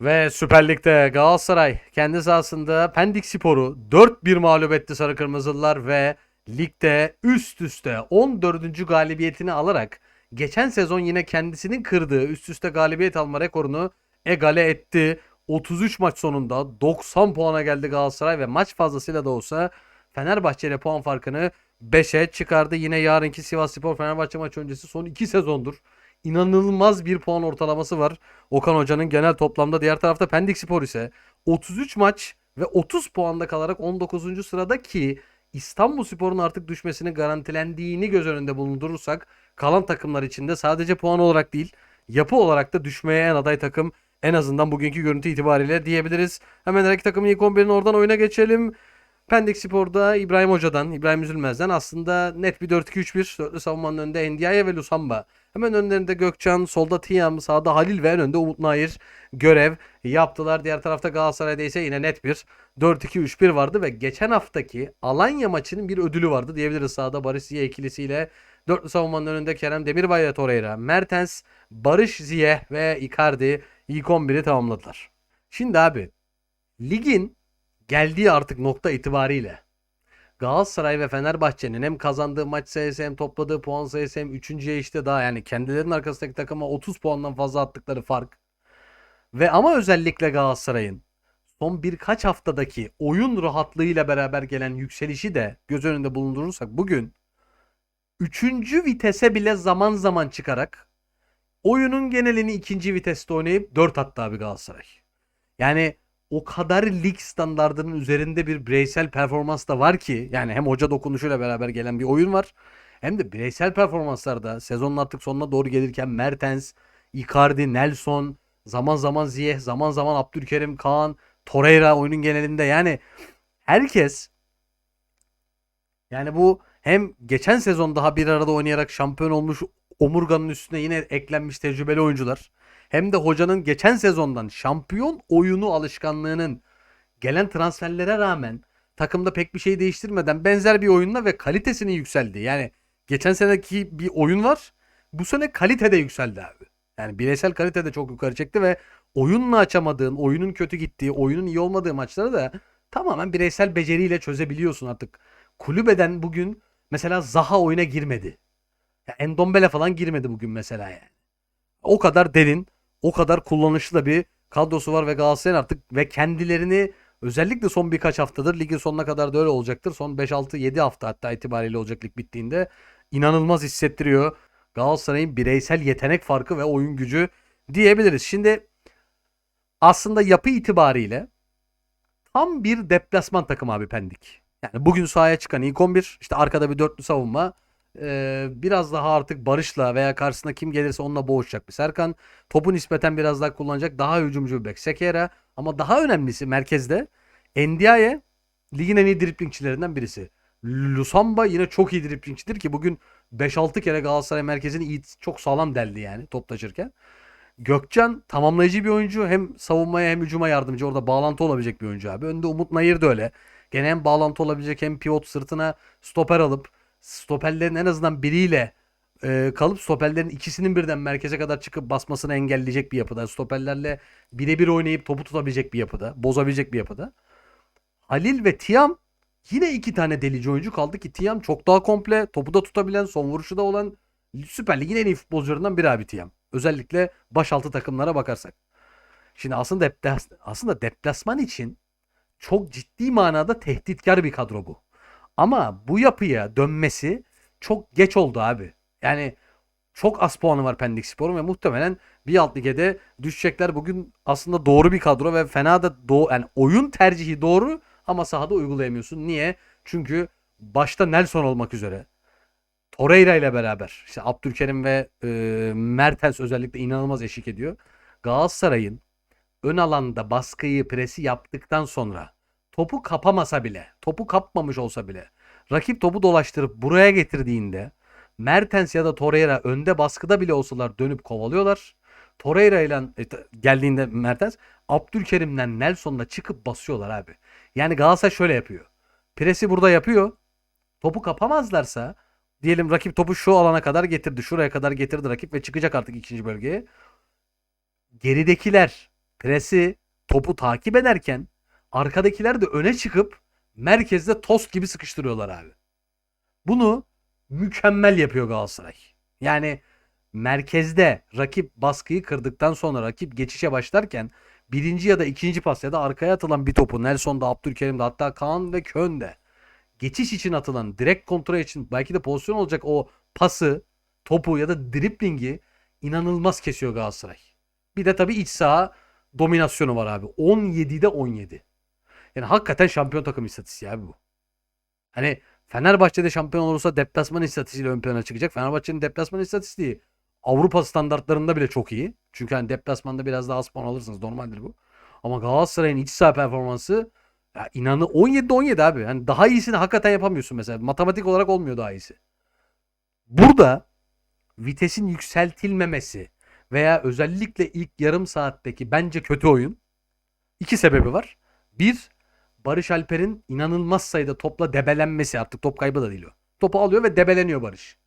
Ve Süper Lig'de Galatasaray kendi sahasında Pendik Spor'u 4-1 mağlup etti Sarı Kırmızılılar ve ligde üst üste 14. galibiyetini alarak geçen sezon yine kendisinin kırdığı üst üste galibiyet alma rekorunu egale etti. 33 maç sonunda 90 puana geldi Galatasaray ve maç fazlasıyla da olsa Fenerbahçe ile puan farkını 5'e çıkardı. Yine yarınki Sivasspor Fenerbahçe maçı öncesi son 2 sezondur. İnanılmaz bir puan ortalaması var. Okan Hoca'nın genel toplamda diğer tarafta Pendik Spor ise 33 maç ve 30 puanda kalarak 19. sırada ki İstanbul Spor'un artık düşmesinin garantilendiğini göz önünde bulundurursak kalan takımlar içinde sadece puan olarak değil yapı olarak da düşmeye en aday takım en azından bugünkü görüntü itibariyle diyebiliriz. Hemen her iki takımın ilk 11'ini oradan oyuna geçelim. Pendik Spor'da İbrahim Hoca'dan, İbrahim Üzülmez'den aslında net bir 4-2-3-1. Dörtlü savunmanın önünde Ndiaye ve Lusamba. Hemen önlerinde Gökçen, solda Tiyam, sağda Halil ve en önde Umut Nair görev yaptılar. Diğer tarafta Galatasaray'da ise yine net bir 4-2-3-1 vardı ve geçen haftaki Alanya maçının bir ödülü vardı diyebiliriz sahada Barış Ziye ikilisiyle. Dörtlü savunmanın önünde Kerem Demirbay ve Torreira, Mertens, Barış Ziye ve Icardi ilk 11'i tamamladılar. Şimdi abi ligin geldiği artık nokta itibariyle Galatasaray ve Fenerbahçe'nin hem kazandığı maç sayısı hem topladığı puan sayısı hem üçüncüye işte daha yani kendilerinin arkasındaki takıma 30 puandan fazla attıkları fark. Ve ama özellikle Galatasaray'ın son birkaç haftadaki oyun rahatlığıyla beraber gelen yükselişi de göz önünde bulundurursak bugün üçüncü vitese bile zaman zaman çıkarak oyunun genelini ikinci viteste oynayıp 4 attı abi Galatasaray. Yani o kadar lig standardının üzerinde bir bireysel performans da var ki yani hem hoca dokunuşuyla beraber gelen bir oyun var. Hem de bireysel performanslarda sezonun artık sonuna doğru gelirken Mertens, Icardi, Nelson, zaman zaman Ziyeh, zaman zaman Abdülkerim, Kaan, Torreira oyunun genelinde yani herkes yani bu hem geçen sezon daha bir arada oynayarak şampiyon olmuş omurganın üstüne yine eklenmiş tecrübeli oyuncular. Hem de hocanın geçen sezondan şampiyon oyunu alışkanlığının gelen transferlere rağmen takımda pek bir şey değiştirmeden benzer bir oyunla ve kalitesinin yükseldi. Yani geçen seneki bir oyun var. Bu sene kalite de yükseldi abi. Yani bireysel kalite de çok yukarı çekti ve oyunla açamadığın, oyunun kötü gittiği, oyunun iyi olmadığı maçları da tamamen bireysel beceriyle çözebiliyorsun artık. Kulübeden bugün mesela Zaha oyuna girmedi. Ya Endombele falan girmedi bugün mesela yani. O kadar derin, o kadar kullanışlı da bir kadrosu var ve Galatasaray'ın artık ve kendilerini özellikle son birkaç haftadır ligin sonuna kadar da öyle olacaktır. Son 5-6-7 hafta hatta itibariyle olacak lig bittiğinde inanılmaz hissettiriyor. Galatasaray'ın bireysel yetenek farkı ve oyun gücü diyebiliriz. Şimdi aslında yapı itibariyle tam bir deplasman takımı abi Pendik. Yani bugün sahaya çıkan ilk 11 işte arkada bir dörtlü savunma ee, biraz daha artık Barış'la veya karşısına kim gelirse onunla boğuşacak bir Serkan. Topu nispeten biraz daha kullanacak. Daha hücumcu bir bek Sekera. Ama daha önemlisi merkezde Ndiaye ligin en iyi driplingçilerinden birisi. Lusamba yine çok iyi driplingçidir ki bugün 5-6 kere Galatasaray merkezini iyi, çok sağlam deldi yani top taşırken. Gökcan tamamlayıcı bir oyuncu. Hem savunmaya hem hücuma yardımcı. Orada bağlantı olabilecek bir oyuncu abi. Önde Umut Nayır da öyle. Gene hem bağlantı olabilecek hem pivot sırtına stoper alıp stoperlerin en azından biriyle e, kalıp stoperlerin ikisinin birden merkeze kadar çıkıp basmasını engelleyecek bir yapıda. Stoperlerle birebir oynayıp topu tutabilecek bir yapıda. Bozabilecek bir yapıda. Halil ve Tiam yine iki tane delici oyuncu kaldı ki Tiam çok daha komple. Topu da tutabilen, son vuruşu da olan Süper Lig'in en iyi futbolcularından biri abi Tiam. Özellikle başaltı takımlara bakarsak. Şimdi aslında deplas aslında deplasman için çok ciddi manada tehditkar bir kadro bu. Ama bu yapıya dönmesi çok geç oldu abi. Yani çok az puanı var Pendik Spor'un ve muhtemelen bir alt lige de düşecekler. Bugün aslında doğru bir kadro ve fena da doğu yani oyun tercihi doğru ama sahada uygulayamıyorsun. Niye? Çünkü başta Nelson olmak üzere Torreira ile beraber işte Abdülkerim ve e, Mertens özellikle inanılmaz eşlik ediyor. Galatasaray'ın ön alanda baskıyı, presi yaptıktan sonra topu kapamasa bile, topu kapmamış olsa bile rakip topu dolaştırıp buraya getirdiğinde Mertens ya da Torreira önde baskıda bile olsalar dönüp kovalıyorlar. Torreira ile e, geldiğinde Mertens Abdülkerim'den Nelson'la çıkıp basıyorlar abi. Yani Galatasaray şöyle yapıyor. Presi burada yapıyor. Topu kapamazlarsa diyelim rakip topu şu alana kadar getirdi. Şuraya kadar getirdi rakip ve çıkacak artık ikinci bölgeye. Geridekiler presi topu takip ederken arkadakiler de öne çıkıp merkezde tost gibi sıkıştırıyorlar abi. Bunu mükemmel yapıyor Galatasaray. Yani merkezde rakip baskıyı kırdıktan sonra rakip geçişe başlarken birinci ya da ikinci pas ya da arkaya atılan bir topu Nelson'da, Abdülkerim'de hatta Kaan ve Kön'de geçiş için atılan direkt kontrol için belki de pozisyon olacak o pası, topu ya da driblingi inanılmaz kesiyor Galatasaray. Bir de tabii iç saha dominasyonu var abi. 17'de 17. Yani hakikaten şampiyon takım istatistiği abi bu. Hani Fenerbahçe'de şampiyon olursa deplasman istatistiğiyle ön plana çıkacak. Fenerbahçe'nin deplasman istatistiği Avrupa standartlarında bile çok iyi. Çünkü hani deplasmanda biraz daha az puan alırsınız. Normaldir bu. Ama Galatasaray'ın iç saha performansı ya inanı 17'de 17 abi. Hani daha iyisini hakikaten yapamıyorsun mesela. Matematik olarak olmuyor daha iyisi. Burada vitesin yükseltilmemesi veya özellikle ilk yarım saatteki bence kötü oyun iki sebebi var. Bir, Barış Alper'in inanılmaz sayıda topla debelenmesi artık top kaybı da değil o. Topu alıyor ve debeleniyor Barış.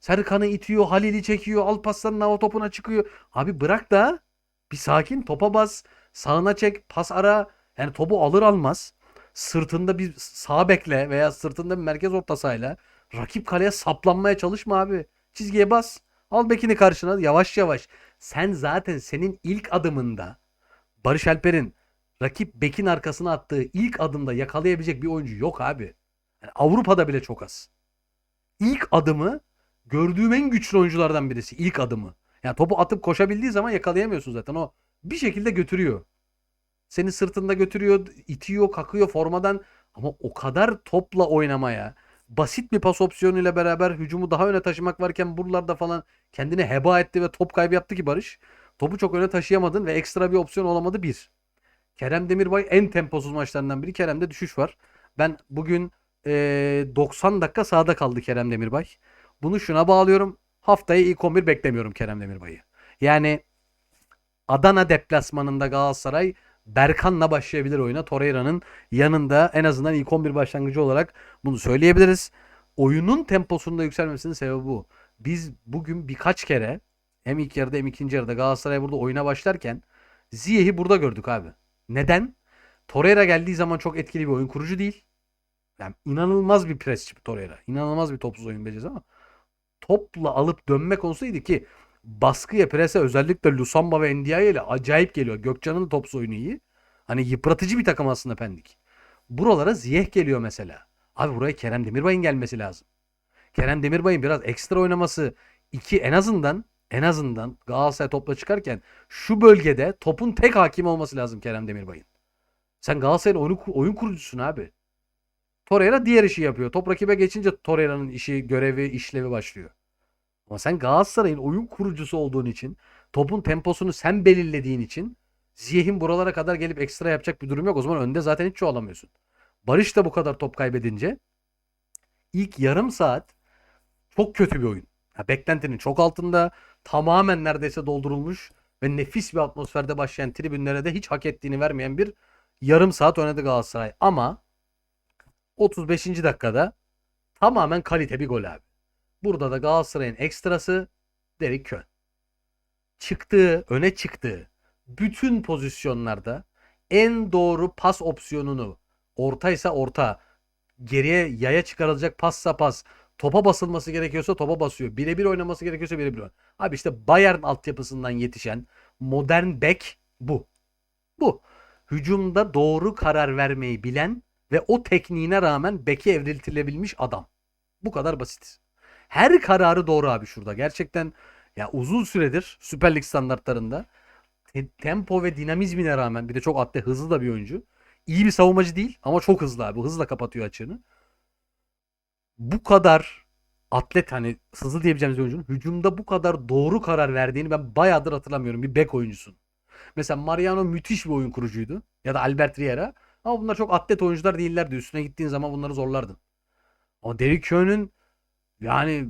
Serkan'ı itiyor, Halil'i çekiyor, Alparslan'ın hava topuna çıkıyor. Abi bırak da bir sakin topa bas, sağına çek, pas ara. Yani topu alır almaz sırtında bir sağ bekle veya sırtında bir merkez orta sahayla rakip kaleye saplanmaya çalışma abi. Çizgiye bas. Al bekini karşına yavaş yavaş. Sen zaten senin ilk adımında Barış Alper'in rakip bekin arkasına attığı ilk adımda yakalayabilecek bir oyuncu yok abi. Yani Avrupa'da bile çok az. İlk adımı gördüğüm en güçlü oyunculardan birisi. İlk adımı. Yani topu atıp koşabildiği zaman yakalayamıyorsun zaten. O bir şekilde götürüyor. Seni sırtında götürüyor, itiyor, kakıyor formadan. Ama o kadar topla oynamaya, basit bir pas opsiyonuyla beraber hücumu daha öne taşımak varken buralarda falan kendini heba etti ve top kaybı yaptı ki Barış. Topu çok öne taşıyamadın ve ekstra bir opsiyon olamadı bir. Kerem Demirbay en temposuz maçlarından biri. Kerem'de düşüş var. Ben bugün eee, 90 dakika sahada kaldı Kerem Demirbay. Bunu şuna bağlıyorum. Haftaya ilk 11 beklemiyorum Kerem Demirbay'ı. Yani Adana deplasmanında Galatasaray Berkan'la başlayabilir oyuna. Torreira'nın yanında en azından ilk 11 başlangıcı olarak bunu söyleyebiliriz. Oyunun temposunda yükselmesinin sebebi bu. Biz bugün birkaç kere hem ilk yarıda hem ikinci yarıda Galatasaray burada oyuna başlarken Ziyech'i burada gördük abi. Neden? Torreira geldiği zaman çok etkili bir oyun kurucu değil. Yani inanılmaz bir presçi Torreira. İnanılmaz bir topsuz oyun becerisi ama topla alıp dönme konusuydu ki baskıya prese özellikle Lusamba ve Ndiaye ile acayip geliyor. Gökçen'in topsuz oyunu iyi. Hani yıpratıcı bir takım aslında Pendik. Buralara Ziyech geliyor mesela. Abi buraya Kerem Demirbay'ın gelmesi lazım. Kerem Demirbay'ın biraz ekstra oynaması iki en azından en azından Galatasaray topla çıkarken şu bölgede topun tek hakim olması lazım Kerem Demirbay'ın. Sen Galatasaray'ın oyun, oyun kurucusun abi. Torreira diğer işi yapıyor. Top rakibe geçince Torreira'nın işi, görevi, işlevi başlıyor. Ama sen Galatasaray'ın oyun kurucusu olduğun için, topun temposunu sen belirlediğin için Ziyech'in buralara kadar gelip ekstra yapacak bir durum yok. O zaman önde zaten hiç çoğalamıyorsun. Barış da bu kadar top kaybedince ilk yarım saat çok kötü bir oyun. Ya beklentinin çok altında, tamamen neredeyse doldurulmuş ve nefis bir atmosferde başlayan tribünlere de hiç hak ettiğini vermeyen bir yarım saat oynadı Galatasaray. Ama 35. dakikada tamamen kalite bir gol abi. Burada da Galatasaray'ın ekstrası Derek Kön. Çıktığı, öne çıktığı bütün pozisyonlarda en doğru pas opsiyonunu ortaysa orta, geriye yaya çıkarılacak passa pas, topa basılması gerekiyorsa topa basıyor. Birebir oynaması gerekiyorsa birebir oynuyor. Abi işte Bayern altyapısından yetişen modern bek bu. Bu. Hücumda doğru karar vermeyi bilen ve o tekniğine rağmen beke evriltilebilmiş adam. Bu kadar basit. Her kararı doğru abi şurada. Gerçekten ya uzun süredir Süper Lig standartlarında te- tempo ve dinamizmine rağmen bir de çok atlet hızlı da bir oyuncu. İyi bir savunmacı değil ama çok hızlı abi. Hızla kapatıyor açığını. Bu kadar atlet hani hızlı diyebileceğimiz oyuncunun hücumda bu kadar doğru karar verdiğini ben bayağıdır hatırlamıyorum. Bir bek oyuncusun. Mesela Mariano müthiş bir oyun kurucuydu. Ya da Albert Riera. Ama bunlar çok atlet oyuncular değillerdi. Üstüne gittiğin zaman bunları zorlardın. Ama Derrick Köhn'ün yani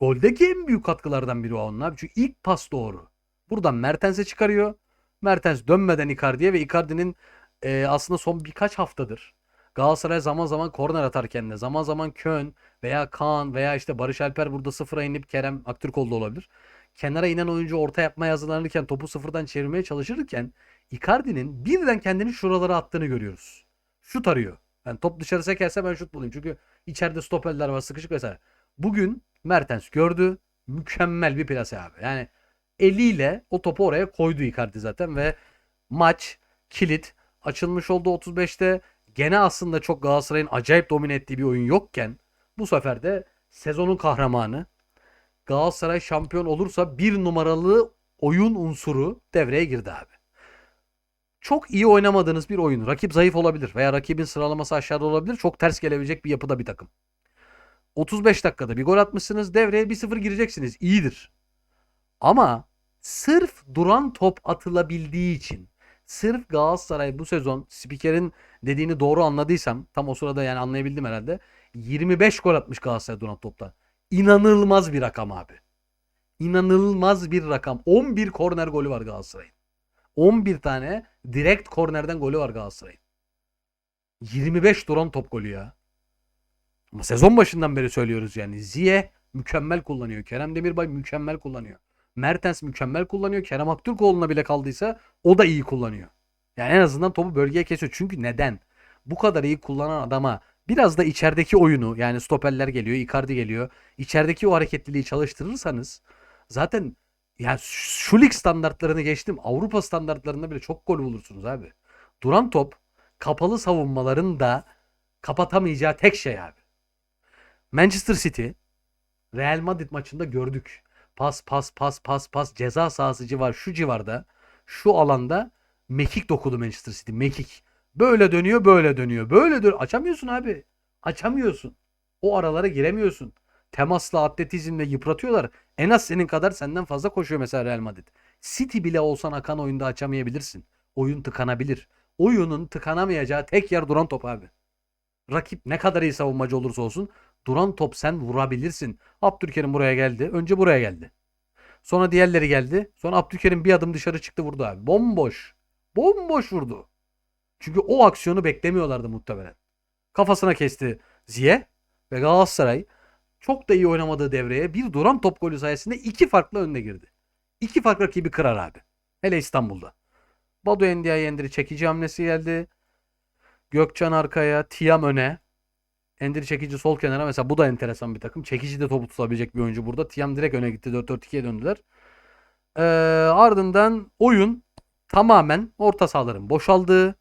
goldeki en büyük katkılardan biri o abi. Çünkü ilk pas doğru. Buradan Mertens'e çıkarıyor. Mertens dönmeden Icardi'ye ve Icardi'nin e, aslında son birkaç haftadır Galatasaray zaman zaman korner atarken de zaman zaman Kön veya Kaan veya işte Barış Alper burada sıfıra inip Kerem Aktürkoğlu olabilir. kenara inen oyuncu orta yapmaya hazırlanırken topu sıfırdan çevirmeye çalışırken Icardi'nin birden kendini şuralara attığını görüyoruz. Şut arıyor. Yani top dışarı sekerse ben şut bulayım. Çünkü içeride stoperler var sıkışık vesaire. Bugün Mertens gördü. Mükemmel bir plase abi. Yani eliyle o topu oraya koydu Icardi zaten ve maç kilit açılmış oldu 35'te. Gene aslında çok Galatasaray'ın acayip domine ettiği bir oyun yokken bu sefer de sezonun kahramanı Galatasaray şampiyon olursa bir numaralı oyun unsuru devreye girdi abi. Çok iyi oynamadığınız bir oyun. Rakip zayıf olabilir veya rakibin sıralaması aşağıda olabilir. Çok ters gelebilecek bir yapıda bir takım. 35 dakikada bir gol atmışsınız. Devreye 1-0 gireceksiniz. İyidir. Ama sırf duran top atılabildiği için sırf Galatasaray bu sezon spikerin dediğini doğru anladıysam tam o sırada yani anlayabildim herhalde. 25 gol atmış Galatasaray duran topta. İnanılmaz bir rakam abi. İnanılmaz bir rakam. 11 korner golü var Galatasaray'ın. 11 tane direkt kornerden golü var Galatasaray'ın. 25 duran top golü ya. Ama sezon başından beri söylüyoruz yani. Ziye mükemmel kullanıyor. Kerem Demirbay mükemmel kullanıyor. Mertens mükemmel kullanıyor. Kerem Aktürkoğlu'na bile kaldıysa o da iyi kullanıyor. Yani en azından topu bölgeye kesiyor. Çünkü neden? Bu kadar iyi kullanan adama biraz da içerideki oyunu yani stoperler geliyor, Icardi geliyor. İçerideki o hareketliliği çalıştırırsanız zaten yani şu lig standartlarını geçtim. Avrupa standartlarında bile çok gol bulursunuz abi. Duran top kapalı savunmaların da kapatamayacağı tek şey abi. Manchester City Real Madrid maçında gördük. Pas pas pas pas pas ceza sahası civar şu civarda şu alanda mekik dokudu Manchester City. Mekik. Böyle dönüyor böyle dönüyor. Böyle dön açamıyorsun abi. Açamıyorsun. O aralara giremiyorsun. Temasla atletizmle yıpratıyorlar. En az senin kadar senden fazla koşuyor mesela Real Madrid. City bile olsan akan oyunda açamayabilirsin. Oyun tıkanabilir. Oyunun tıkanamayacağı tek yer duran top abi. Rakip ne kadar iyi savunmacı olursa olsun duran top sen vurabilirsin. Abdülkerim buraya geldi. Önce buraya geldi. Sonra diğerleri geldi. Sonra Abdülkerim bir adım dışarı çıktı vurdu abi. Bomboş. Bomboş vurdu. Çünkü o aksiyonu beklemiyorlardı muhtemelen. Kafasına kesti Ziye ve Galatasaray çok da iyi oynamadığı devreye bir duran top golü sayesinde iki farklı önüne girdi. İki farklı rakibi kırar abi. Hele İstanbul'da. Badu Endia'ya Endiri çekici hamlesi geldi. Gökçen arkaya, Tiam öne. Endiri çekici sol kenara. Mesela bu da enteresan bir takım. Çekici de topu tutabilecek bir oyuncu burada. Tiam direkt öne gitti. 4-4-2'ye döndüler. Ee, ardından oyun tamamen orta sahaların boşaldığı,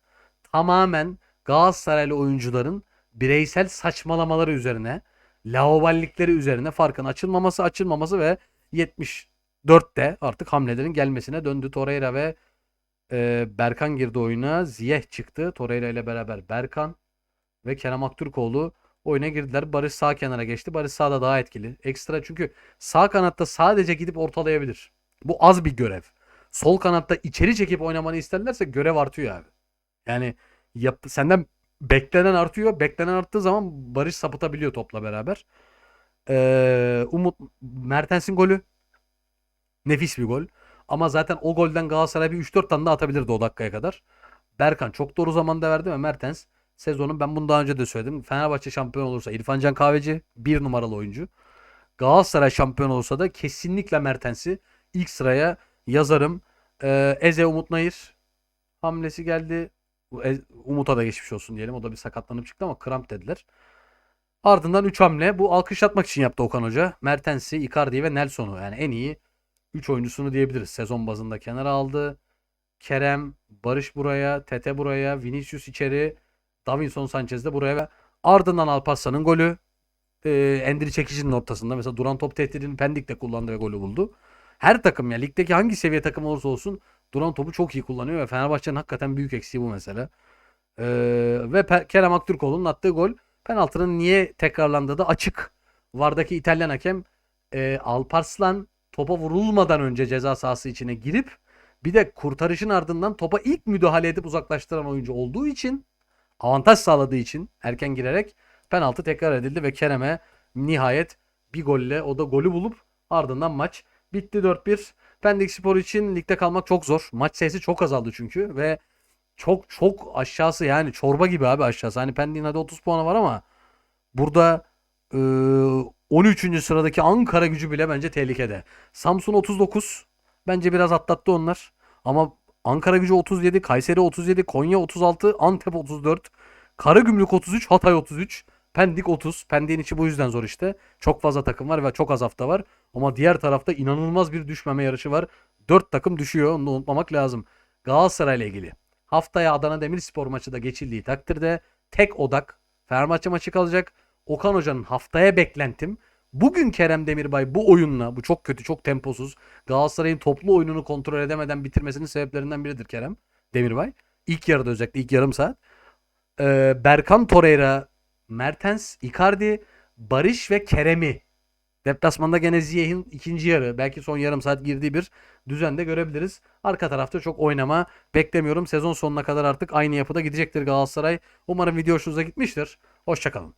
tamamen Galatasaraylı oyuncuların bireysel saçmalamaları üzerine, laovallikleri üzerine farkın açılmaması, açılmaması ve 74'te artık hamlelerin gelmesine döndü. Torreira ve e, Berkan girdi oyuna. Ziyeh çıktı. Torreira ile beraber Berkan ve Kerem Aktürkoğlu oyuna girdiler. Barış sağ kenara geçti. Barış sağda daha etkili. Ekstra çünkü sağ kanatta sadece gidip ortalayabilir. Bu az bir görev. Sol kanatta içeri çekip oynamanı isterlerse görev artıyor abi. Yani yap, senden beklenen artıyor. Beklenen arttığı zaman Barış sapıtabiliyor topla beraber. Ee, Umut Mertens'in golü nefis bir gol. Ama zaten o golden Galatasaray bir 3-4 tane daha atabilirdi o dakikaya kadar. Berkan çok doğru zamanda verdi ve Mertens sezonun ben bunu daha önce de söyledim. Fenerbahçe şampiyon olursa İrfan Can Kahveci bir numaralı oyuncu. Galatasaray şampiyon olursa da kesinlikle Mertens'i ilk sıraya yazarım. Ee, Eze Umut Nayır hamlesi geldi. E- Umut'a da geçmiş olsun diyelim. O da bir sakatlanıp çıktı ama kramp dediler. Ardından 3 hamle. Bu alkışlatmak için yaptı Okan Hoca. Mertens'i, Icardi'yi ve Nelson'u. Yani en iyi 3 oyuncusunu diyebiliriz. Sezon bazında kenara aldı. Kerem, Barış buraya, Tete buraya, Vinicius içeri, Davinson Sanchez de buraya ve ardından Alparslan'ın golü. E, Endiri Çekici'nin ortasında mesela duran top tehdidini Pendik'te kullandı ve golü buldu. Her takım ya ligdeki hangi seviye takım olursa olsun duran topu çok iyi kullanıyor ve Fenerbahçe'nin hakikaten büyük eksiği bu mesela. E, ve Pe- Kerem Aktürkoğlu'nun attığı gol penaltının niye tekrarlandığı da açık. Vardaki İtalyan hakem e, Alparslan topa vurulmadan önce ceza sahası içine girip bir de kurtarışın ardından topa ilk müdahale edip uzaklaştıran oyuncu olduğu için avantaj sağladığı için erken girerek penaltı tekrar edildi ve Kerem'e nihayet bir golle o da golü bulup ardından maç bitti 4-1. Pendik Spor için ligde kalmak çok zor. Maç sayısı çok azaldı çünkü ve çok çok aşağısı yani çorba gibi abi aşağısı. Hani Pendik'in hadi 30 puanı var ama burada e, 13. sıradaki Ankara gücü bile bence tehlikede. Samsun 39. Bence biraz atlattı onlar. Ama Ankara gücü 37, Kayseri 37, Konya 36, Antep 34, Karagümrük 33, Hatay 33, Pendik 30. Pendik'in içi bu yüzden zor işte. Çok fazla takım var ve çok az hafta var. Ama diğer tarafta inanılmaz bir düşmeme yarışı var. 4 takım düşüyor. Onu da unutmamak lazım. Galatasaray ile ilgili. Haftaya Adana Demirspor maçı da geçildiği takdirde tek odak Fenerbahçe maçı kalacak. Okan Hoca'nın haftaya beklentim bugün Kerem Demirbay bu oyunla bu çok kötü çok temposuz Galatasaray'ın toplu oyununu kontrol edemeden bitirmesinin sebeplerinden biridir Kerem Demirbay. İlk yarıda özellikle ilk yarım saat. Ee, Berkan Torreira, Mertens, Icardi, Barış ve Kerem'i deplasmanda gene Ziyech'in ikinci yarı belki son yarım saat girdiği bir düzende görebiliriz. Arka tarafta çok oynama beklemiyorum. Sezon sonuna kadar artık aynı yapıda gidecektir Galatasaray. Umarım video hoşunuza gitmiştir. Hoşçakalın.